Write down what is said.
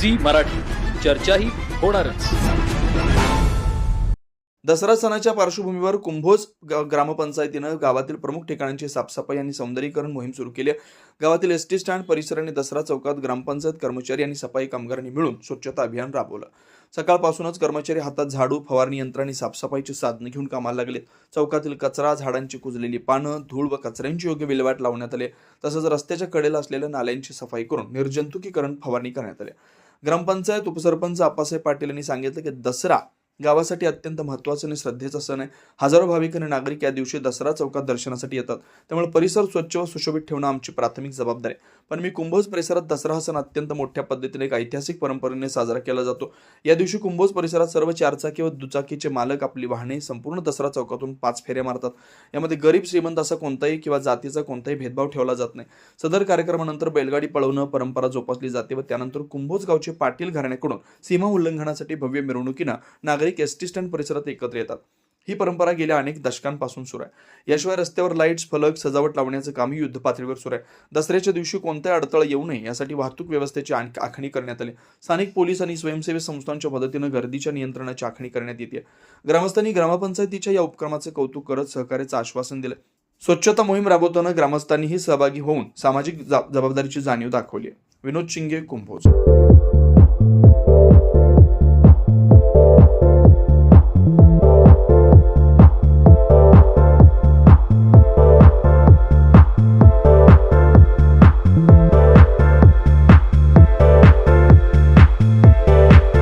Zee Marathi. चर्चाही होणारच. दसरा सणाच्या पार्श्वभूमीवर कुंभोज ग्रामपंचायतीनं गावातील प्रमुख ठिकाणांची साफसफाई आणि सौंदर्यीकरण मोहीम सुरू केली आहे. गावातील एस टी स्टँड परिसर आणि दसरा चौकात ग्रामपंचायत कर्मचारी आणि सफाई कामगारांनी मिळून स्वच्छता अभियान राबवलं. सकाळपासूनच कर्मचारी हातात झाडू फवारणी यंत्र आणि साफसफाईची साधनं घेऊन कामाला लागले चौकातील कचरा झाडांची कुजलेली पानं धूळ व कचऱ्यांची योग्य विल्हेवाट लावण्यात आले तसंच रस्त्याच्या कडेला असलेल्या नाल्यांची सफाई करून निर्जंतुकीकरण फवारणी करण्यात आली ग्रामपंचायत उपसरपंच आप्पासाहेब पाटील यांनी सांगितलं की दसरा गावासाठी अत्यंत महत्त्वाचं आणि श्रद्धेचा सण आहे. हजारो भाविक आणि नागरिक या दिवशी दसरा चौकात दर्शनासाठी येतात. त्यामुळे परिसर स्वच्छ व सुशोभित ठेवणं आमची प्राथमिक जबाबदारी आहे. पण मी कुंभोज परिसरात दसरा हा सण अत्यंत मोठ्या पद्धतीने एक ऐतिहासिक परंपरेने साजरा केला जातो. या दिवशी कुंभोज परिसरात सर्व चारचाकी व दुचाकीचे मालक आपली वाहने संपूर्ण दसरा चौकातून पाच फेऱ्या मारतात. यामध्ये गरीब श्रीमंत असा कोणताही किंवा जातीचा कोणताही भेदभाव ठेवला जात नाही. सदर कार्यक्रमानंतर बैलगाडी पळवणं परंपरा जोपासली जाते व त्यानंतर कुंभोज गावचे पाटील घराण्याकडून सीमा उल्लंघनासाठी भव्य मिरवणुकीनं नागरिक एस टी स्टँड परिसरात एकत्र येतात. ही परंपरा गेल्या अनेक दशकांपासून सुरू आहे. याशिवाय रस्त्यावर लाईट्स फलक सजावट लावण्याचं कामही युद्ध पातळीवर सुरू आहे. दसऱ्याच्या दिवशी कोणताही अडथळा येऊ नये यासाठी वाहतूक व्यवस्थेची आखणी करण्यात आली. स्थानिक पोलीस आणि स्वयंसेवी संस्थांच्या मदतीनं गर्दीच्या नियंत्रणाची आखणी करण्यात येते ग्रामस्थांनी ग्रामपंचायतीच्या या उपक्रमाचे कौतुक करत सहकार्याचं आश्वासन दिलं स्वच्छता मोहीम राबवताना ग्रामस्थांनीही सहभागी होऊन सामाजिक जबाबदारीची जाणीव दाखवली आहे. विनोद शिंगे कुंभोज.